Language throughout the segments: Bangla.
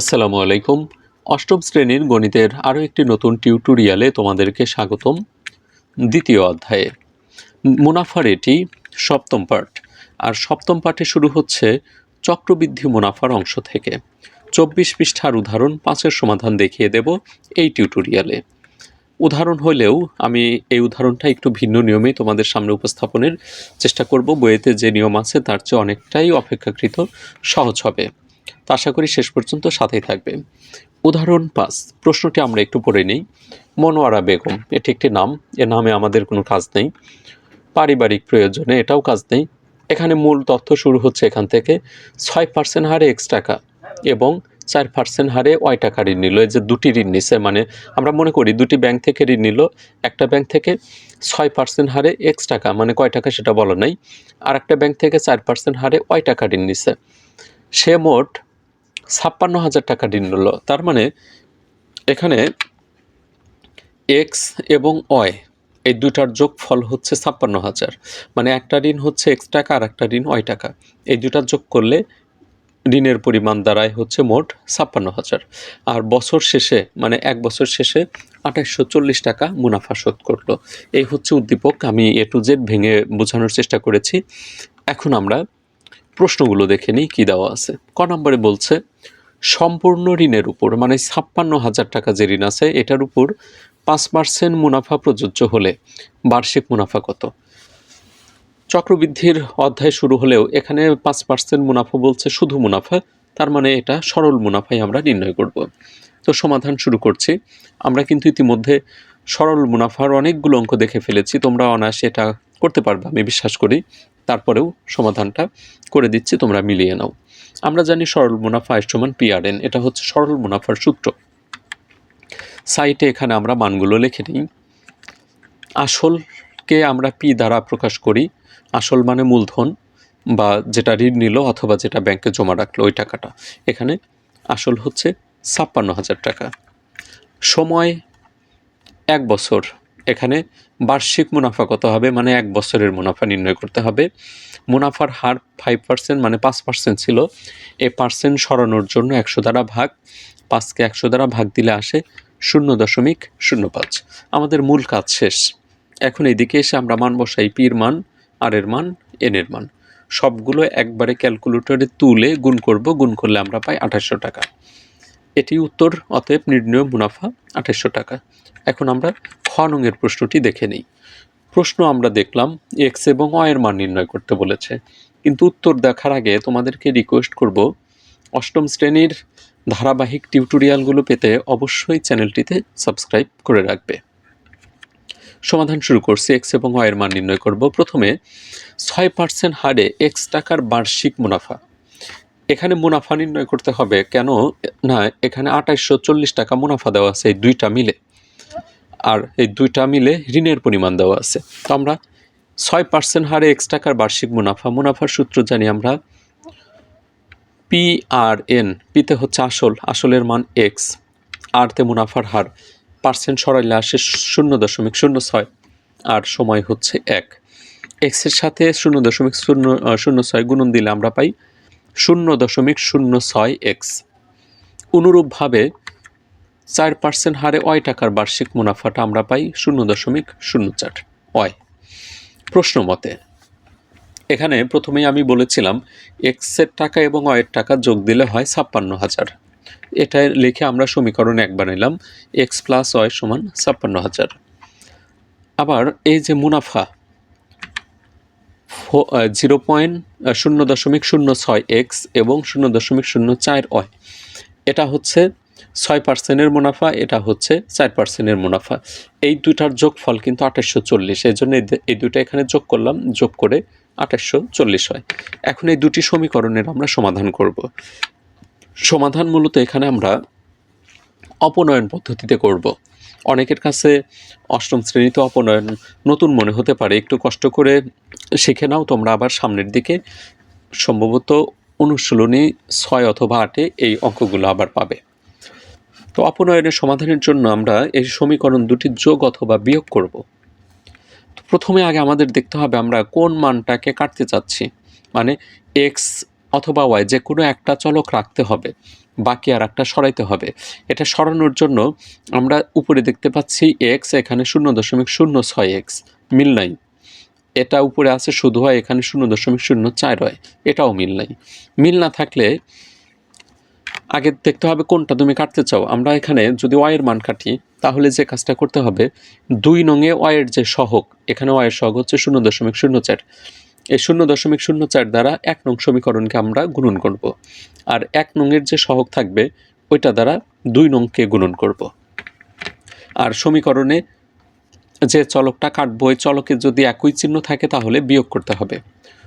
আসসালামু আলাইকুম। অষ্টম শ্রেণির গণিতের আরও একটি নতুন টিউটোরিয়ালে তোমাদেরকে স্বাগতম। দ্বিতীয় অধ্যায়ে। মুনাফার এটি সপ্তম পার্ট আর সপ্তম পার্টে শুরু হচ্ছে চক্রবৃদ্ধি মুনাফার অংশ থেকে। চব্বিশ পৃষ্ঠার উদাহরণ পাঁচের সমাধান দেখিয়ে দেব এই টিউটোরিয়ালে। উদাহরণ হলেও আমি এই উদাহরণটা একটু ভিন্ন নিয়মে তোমাদের সামনে উপস্থাপনের চেষ্টা করব। বইয়েতে যে নিয়ম আছে তার চেয়ে অনেকটাই অপেক্ষাকৃত সহজ হবে। তো আশা করি শেষ পর্যন্ত সাথেই থাকবে উদাহরণ পাঁচ, প্রশ্নটি আমরা একটু পড়ে নিই। মনোয়ারা বেগম, এটি একটি নাম, এ নামে আমাদের কোনো কাজ নেই। পারিবারিক প্রয়োজনে এটাও কাজ নেই। এখানে মূল তথ্য শুরু হচ্ছে এখান থেকে, ছয় পার্সেন্ট হারে এক্স টাকা এবং চার পার্সেন্ট হারে ওয়াই টাকা ঋণ নিল। এই যে দুটি ঋণ নিছে মানে আমরা মনে করি দুটি ব্যাংক থেকে ঋণ নিল, একটা ব্যাংক থেকে ছয় পার্সেন্ট হারে এক্স টাকা মানে কয় টাকা সেটা বলা নাই। আর একটা ব্যাংক থেকে চার পার্সেন্ট হারে ওয়াই টাকা ঋণ নিছে। সে মোট ছাপ্পান্ন হাজার টাকা ঋণ নিল। তার মানে এখানে এক্স এবং অয় এই দুটার যোগফল হচ্ছে ছাপ্পান্ন হাজার। মানে একটা ঋণ হচ্ছে এক্স টাকা আর একটা ঋণ ওয়াই টাকা। এই দুটা যোগ করলে ঋণের পরিমাণ দাঁড়ায় হচ্ছে মোট ছাপ্পান্ন হাজার। আর বছর শেষে মানে এক বছর শেষে আঠাশশো চল্লিশ টাকা মুনাফা শোধ করল। এই হচ্ছে উদ্দীপক। আমি এ টু জেড ভেঙে বোঝানোর চেষ্টা করেছি। এখন আমরা প্রশ্নগুলো দেখে নিই, কী দেওয়া আছে? ক নম্বরে বলছে, সম্পূর্ণ ঋণের উপর মানে ছাপ্পান্ন হাজার টাকা যে ঋণ আছে, এটার উপর পাঁচ পার্সেন্ট মুনাফা প্রযোজ্য হলে বার্ষিক মুনাফা কত? চক্রবৃদ্ধির অধ্যায় শুরু হলেও এখানে পাঁচ পার্সেন্ট মুনাফা বলছে শুধু মুনাফা, তার মানে এটা সরল মুনাফাই আমরা নির্ণয় করব। তো সমাধান শুরু করছি। আমরা কিন্তু ইতিমধ্যে সরল মুনাফার অনেকগুলো অঙ্ক দেখে ফেলেছি, তোমরা অনায়াসে এটা করতে পারবে, আমি বিশ্বাস করি। তারপরেও সমাধানটা করে দিচ্ছি, তোমরা মিলিয়ে নাও। আমরা জানি সরল মুনাফা আয় সমান পিআরএন এটা হচ্ছে সরল মুনাফার সূত্র। সাইটে এখানে আমরা মানগুলো লিখে নিই। আসলকে আমরা পি দ্বারা প্রকাশ করি, আসল মানে মূলধন, বা যেটা ঋণ নিল অথবা যেটা ব্যাংকে জমা রাখল ওই টাকাটা। এখানে আসল হচ্ছে ছাপ্পান্ন হাজার টাকা। সময় এক বছর। এখানে বার্ষিক মুনাফা কত হবে? মানে এক বছরের মুনাফা নির্ণয় করতে হবে। মুনাফার হার ফাইভ পার্সেন্ট মানে পাঁচ পার্সেন্ট ছিল। এ পার্সেন্ট সরানোর জন্য একশো দ্বারা ভাগ। পাঁচকে একশো দ্বারা ভাগ দিলে আসে শূন্য দশমিক শূন্য পাঁচ। আমাদের মূল কাজ শেষ। এখন এইদিকে এসে আমরা মান বসাই পির মান আর এর মান এন এর মান। সবগুলো একবারে ক্যালকুলেটরে তুলে গুণ করব। গুণ করলে আমরা পাই আঠাশশো টাকা। এটি উত্তর অতএব নির্ণয় মুনাফা আঠাশশো টাকা। এখন আমরা খ নংয়ের প্রশ্নটি দেখে নিই। প্রশ্ন আমরা দেখলাম এক্স এবং অয়ের মান নির্ণয় করতে বলেছে। কিন্তু উত্তর দেখার আগে তোমাদেরকে রিকোয়েস্ট করব, অষ্টম শ্রেণির ধারাবাহিক টিউটোরিয়ালগুলো পেতে অবশ্যই চ্যানেলটিতে সাবস্ক্রাইব করে রাখবে। সমাধান শুরু করছি এক্স এবং ওয়ের মান নির্ণয় করব। প্রথমে, ছয় পার্সেন্ট হারে এক্স টাকার বার্ষিক মুনাফা। এখানে মুনাফা নির্ণয় করতে হবে, কেন? না, এখানে আঠাইশশো চল্লিশ টাকা মুনাফা দেওয়া আছে, এই দুইটা মিলে। আর এই দুইটা মিলে ঋণের পরিমাণ দেওয়া আছে। তো আমরা ছয় পার্সেন্ট হারে এক্স টাকার বার্ষিক মুনাফা, মুনাফার সূত্র জানি আমরা পি আর এন পিতে হচ্ছে আসল, আসলের মান এক্স আরতে মুনাফার হার পার্সেন্ট সরাইলে আসে শূন্য দশমিক শূন্য ছয়, আর সময় হচ্ছে এক। এক্সের সাথে শূন্য দশমিক শূন্য শূন্য ছয় গুণন দিলে আমরা পাই শূন্য দশমিক শূন্য ছয় এক্স। অনুরূপভাবে চার পার্সেন্ট হারে ওয়াই টাকার বার্ষিক মুনাফাটা আমরা পাই শূন্য দশমিক শূন্য চার। ওয়াই। প্রশ্ন মতে, এখানে প্রথমেই আমি বলেছিলাম এক্সের টাকা এবং ওয়ের টাকা যোগ দিলে হয় ছাপ্পান্ন হাজার। এটা লিখে আমরা সমীকরণ এক বানাইলাম এক্স প্লাস ওয়াই সমান ছাপ্পান্ন হাজার। আবার এই যে মুনাফা জিরো পয়েন্ট শূন্য দশমিক শূন্য ছয় এক্স এবং শূন্য দশমিক শূন্য চার ওয়াই। এটা হচ্ছে ছয় পার্সেন্টের মুনাফা, এটা হচ্ছে চার পার্সেন্টের মুনাফা। এই দুটার যোগফল কিন্তু আঠাশশো চল্লিশ, এই জন্য এই দু- এই দুটো এখানে যোগ করলাম, যোগ করে আঠাশশো চল্লিশ হয়। এখন এই দুটি সমীকরণের আমরা সমাধান করব। সমাধান মূলত এখানে আমরা অপনয়ন পদ্ধতিতে করব। অনেকের কাছে অষ্টম শ্রেণীতে অপনয়ন নতুন মনে হতে পারে। একটু কষ্ট করে শিখে নাও, তোমরা আবার সামনের দিকে সম্ভবত অনুশীলনী ছয় অথবা আটে এই অঙ্কগুলো আবার পাবে। তো অপনয়নের সমাধানের জন্য আমরা এই সমীকরণ দুটি যোগ অথবা বিয়োগ করব। তো প্রথমে আগে আমাদের দেখতে হবে আমরা কোন মানটাকে কাটতে চাচ্ছি। মানে এক্স অথবা ওয়াই যে কোনো একটা চলক রাখতে হবে। বাকি আর একটা সরাইতে হবে। এটা সরানোর জন্য আমরা উপরে দেখতে পাচ্ছি এক্স এখানে শূন্য দশমিক শূন্য ছয় এক্স মিল নাই। এটা উপরে আছে শুধু হয়, এখানে শূন্য দশমিক শূন্য চার হয়, এটাও মিল নাই। মিল না থাকলে আগে দেখতে হবে কোনটা তুমি কাটতে চাও। আমরা এখানে যদি ওয়ের মান কাটি, তাহলে যে কাজটা করতে হবে, দুই নঙে ওয়ের যে সহগ, এখানে ওয়ের সহগ হচ্ছে শূন্য দশমিক শূন্য চার। এই শূন্য দশমিক শূন্য চার দ্বারা এক নং সমীকরণকে আমরা গুণন করব। আর এক নংয়ের যে সহগ থাকবে, ওইটা দ্বারা দুই নংকে গুণন করব। আর সমীকরণে যে চলকটা কাটবো, ওই চলকের যদি একই চিহ্ন থাকে, তাহলে বিয়োগ করতে হবে।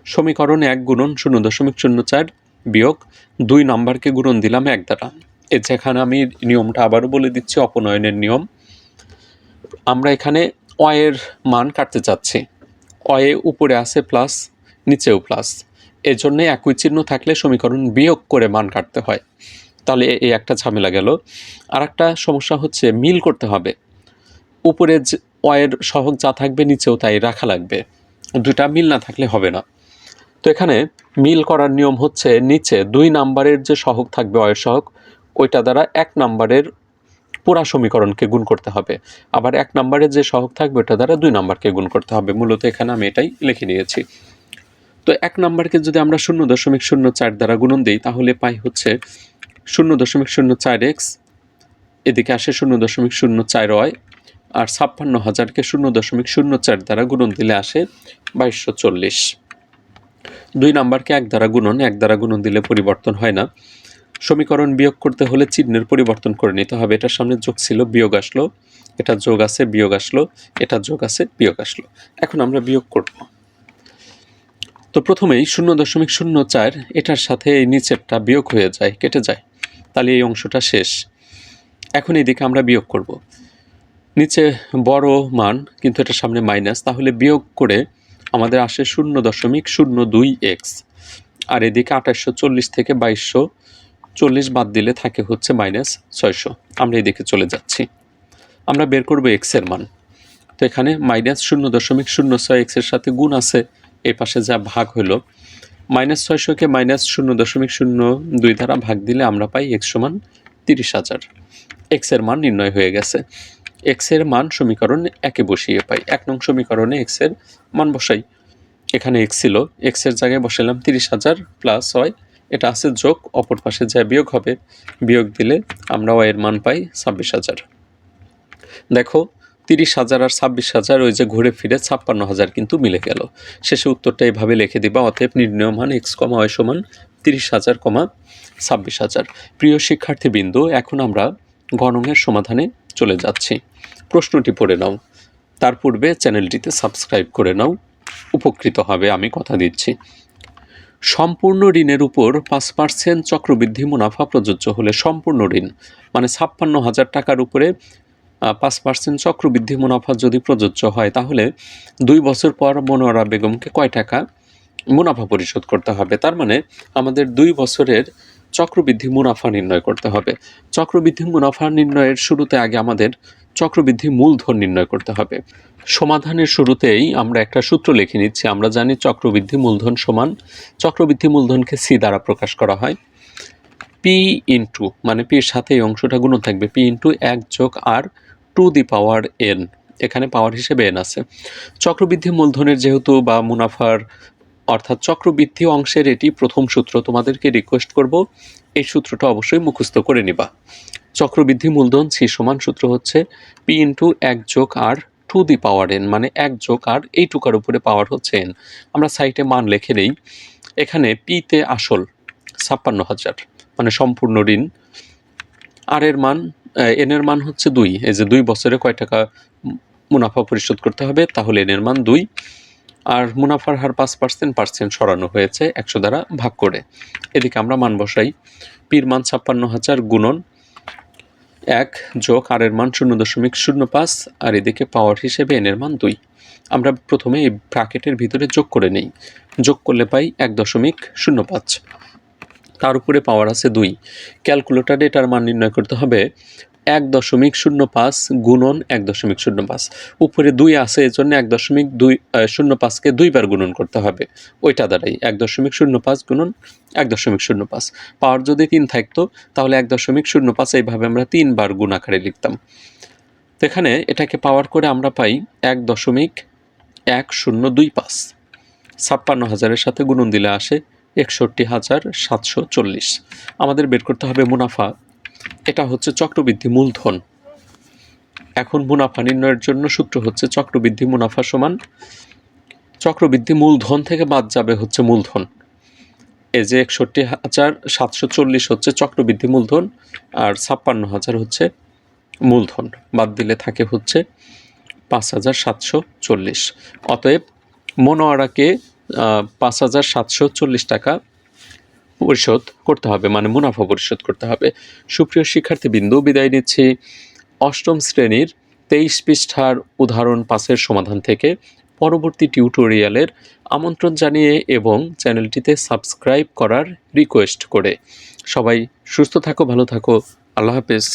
সমীকরণে এক গুণন, শূন্য দশমিক শূন্য চার বিয়োগ দুই নাম্বারকে গুণন দিলাম এক দ্বারা। এ যেখানে আমি নিয়মটা আবারও বলে দিচ্ছি, অপনয়নের নিয়ম। আমরা এখানে অয়ের মান কাটতে চাচ্ছি। অয়ে উপরে আছে প্লাস নিচেও প্লাস এজন্য একই চিহ্ন থাকলে সমীকরণ বিয়োগ করে মান কাটতে হয়। তাহলে এই একটা ঝামেলা গেল। আর একটা সমস্যা হচ্ছে মিল করতে হবে। উপরে অয়ের সহগ যা থাকবে নিচেও তাই রাখা লাগবে। দুটা মিল না থাকলে হবে না। তো এখানে মিল করার নিয়ম হচ্ছে নিচে দুই নাম্বারের যে সহগ থাকবে অয়ের সহগ, ওইটা দ্বারা এক নাম্বারের পুরা সমীকরণকে গুণ করতে হবে। আবার এক নাম্বারের যে সহগ থাকবে, ওটা দ্বারা দুই নাম্বারকে গুণ করতে হবে। মূলত এখানে আমি এটাই লিখে নিয়েছি। তো এক নাম্বারকে যদি আমরা শূন্য দশমিক শূন্য চার দ্বারা গুণন দিই, তাহলে পাই হচ্ছে শূন্য দশমিক শূন্য চার এক্স, এদিকে আসে শূন্য দশমিক শূন্য চার ওয়াই, আর ছাপ্পান্ন হাজারকে শূন্য দশমিক শূন্য চার দ্বারা গুণন দিলে আসে বাইশশো চল্লিশ। দুই নাম্বারকে এক দ্বারা গুণন, এক দ্বারা গুণন দিলে পরিবর্তন হয় না। সমীকরণ বিয়োগ করতে হলে চিহ্নের পরিবর্তন করে নিতে হবে। এটার সামনে যোগ ছিল, বিয়োগ আসলো। এটা যোগ আছে, বিয়োগ আসলো। এটা যোগ আছে, বিয়োগ আসলো। এখন আমরা বিয়োগ করব। তো প্রথমেই শূন্য দশমিক শূন্য চার, এটার সাথে এই নিচেরটা বিয়োগ হয়ে যায়, কেটে যায়। তাহলে এই অংশটা শেষ। এখন এইদিকে আমরা বিয়োগ করব। নিচে বড় মান, কিন্তু এটার সামনে মাইনাস। তাহলে বিয়োগ করে আমাদের আসে শূন্য দশমিক শূন্য দুই এক্স। আর এদিকে আঠাশশো চল্লিশ থেকে বাইশশো চল্লিশ বাদ দিলে থাকে হচ্ছে মাইনাস ছয়শো। আমরা এই এদিকে চলে যাচ্ছি। আমরা বের করব এক্সের মান। তো এখানে মাইনাস শূন্য দশমিক শূন্য ছয় এক্সের সাথে গুণ আছে, এই পাশে যা ভাগ হলো মাইনাস ছয়শোকে মাইনাস শূন্য দশমিক শূন্য দুই দ্বারা ভাগ দিলে আমরা পাই এক্স সমান তিরিশ হাজার। এক্সের মান নির্ণয় হয়ে গেছে। এক্সের মান সমীকরণ একে বসিয়ে পাই। এক নং সমীকরণে এক্সের মান বসাই। এখানে এক্স ছিল এক্সের জায়গায় বসালাম তিরিশ হাজার প্লাস হয় এটা আছে যোগ, অপর পাশে যা বিয়োগ হবে, বিয়োগ দিলে আমরা ওয়ের মান পাই ছাব্বিশ হাজার। দেখো, তিরিশ হাজার আর ছাব্বিশ হাজার, ওই যে ঘুরে ফিরে ছাপ্পান্ন হাজার কিন্তু মিলে গেল। শেষে উত্তরটা এইভাবে লিখে দিবা, অতএব নির্ণয় মান এক্স কমা ওয় সমান তিরিশ হাজার কমা ছাব্বিশ হাজার। প্রিয় শিক্ষার্থীবৃন্দ, এখন আমরা গণনের সমাধানে চলে যাচ্ছি। প্রশ্নটি পড়ে নাও। তার পূর্বে চ্যানেলটিতে সাবস্ক্রাইব করে নাও। উপকৃত হবে, আমি কথা দিচ্ছি। সম্পূর্ণ ঋণের উপর পাঁচ পার্সেন্ট চক্রবৃদ্ধি মুনাফা প্রযোজ্য হলে সম্পূর্ণ ঋণ মানে ছাপ্পান্ন হাজার টাকার উপরে পাঁচ পার্সেন্ট চক্রবৃদ্ধি মুনাফা যদি প্রযোজ্য হয়, তাহলে দুই বছর পর মনোয়ারা বেগমকে কয় টাকা মুনাফা পরিশোধ করতে হবে? তার মানে আমাদের দুই বছরের চক্রবৃদ্ধি মুনাফা নির্ণয় করতে হবে। চক্রবৃদ্ধি মুনাফা নির্ণয়ের শুরুতে আগে আমাদের চক্রবৃদ্ধি মূলধন নির্ণয় করতে হবে। সমাধানের শুরুতেই আমরা একটা সূত্র লিখে নিচ্ছি। আমরা জানি চক্রবৃদ্ধি মূলধন সমান, চক্রবৃদ্ধি মূলধনকে সি দ্বারা প্রকাশ করা হয়। পি ইন্টু মানে পির সাথে এই অংশটা গুণ থাকবে। পি ইন্টু এক যোগ আর টু দি পাওয়ার এন, এখানে পাওয়ার হিসেবে এন আছে। চক্রবৃদ্ধি মূলধনের যেহেতু বা মুনাফার, অর্থাৎ চক্রবৃদ্ধি অংশের এটি প্রথম সূত্র, তোমাদেরকে রিকোয়েস্ট করব, এই সূত্রটা অবশ্যই মুখস্থ করে নিবা। চক্রবৃদ্ধি মূলধন সি সমান সূত্র হচ্ছে পি ইন্টু এক যোগ আর টু দি পাওয়ার এন মানে এক যোগ আর এইটুকার উপরে পাওয়ার হচ্ছে এন আমরা সাইটে মান লিখে নেই। এখানে পিতে আসল ছাপ্পান্ন হাজার মানে সম্পূর্ণ ঋণ। আর এর মান এন এর মান হচ্ছে দুই। এই যে দুই বছরে কয় টাকা মুনাফা পরিশোধ করতে হবে, তাহলে এন এর মান দুই। আর মুনাফার হার পাঁচ পার্সেন্ট পার্সেন্ট সরানো হয়েছে একশো দ্বারা ভাগ করে। এদিকে আমরা মান বসাই। পির মান ছাপ্পান্ন হাজার গুণন এক যোগ আর এর মান শূন্য দশমিক শূন্য পাঁচ আর এদিকে পাওয়ার হিসেবে এন এর মান দুই। আমরা প্রথমে এই ব্রাকেটের ভিতরে যোগ করে নেই। যোগ করলে পাই এক দশমিক শূন্য পাঁচ। তার উপরে পাওয়ার আছে দুই। ক্যালকুলেটারে এটার মান নির্ণয় করতে হবে এক দশমিক শূন্য পাঁচ গুণন এক দশমিক শূন্য পাঁচ। উপরে দুই আছে, এজন্য এক দশমিক দুই শূন্য পাঁচকে দুইবার গুণন করতে হবে। ওইটা দ্বারাই এক দশমিক শূন্য পাঁচ গুণন এক দশমিক শূন্য পাঁচ। পাওয়ার যদি তিন থাকতো, তাহলে এক দশমিক শূন্য পাঁচ এইভাবে আমরা তিনবার গুণ আকারে লিখতাম। এখানে এটাকে পাওয়ার করে আমরা পাই এক দশমিক এক শূন্য দুই পাঁচ। ছাপ্পান্ন হাজারের সাথে গুণন দিলে আসে একষট্টি হাজার সাতশো চল্লিশ। আমাদের বের করতে হবে মুনাফা এটা হচ্ছে চক্রবৃদ্ধি মূলধন। এখন মুনাফা নির্ণয়ের জন্য সূত্র হচ্ছে চক্রবৃদ্ধি মুনাফা সমান চক্রবৃদ্ধি মূলধন থেকে বাদ যাবে হচ্ছে মূলধন। এই যে একষট্টি হাজার সাতশো চল্লিশ হচ্ছে চক্রবৃদ্ধি মূলধন আর ছাপ্পান্ন হাজার হচ্ছে মূলধন। বাদ দিলে থাকে হচ্ছে পাঁচ হাজার সাতশো চল্লিশ। অতএব মনোয়ারাকে পাঁচ হাজার সাতশো চল্লিশ টাকা পরিশোধ করতে হবে মানে মুনাফা পরিশোধ করতে হবে। সুপ্রিয় শিক্ষার্থীবৃন্দু, বিদায় নিচ্ছি। অষ্টম শ্রেণির তেইশ পৃষ্ঠার উদাহরণ পাসের সমাধান থেকে পরবর্তী টিউটোরিয়ালের আমন্ত্রণ জানিয়ে এবং চ্যানেলটিতে সাবস্ক্রাইব করার রিকোয়েস্ট করে। সবাই সুস্থ থাকো, ভালো থাকো। আল্লাহ হাফেজ।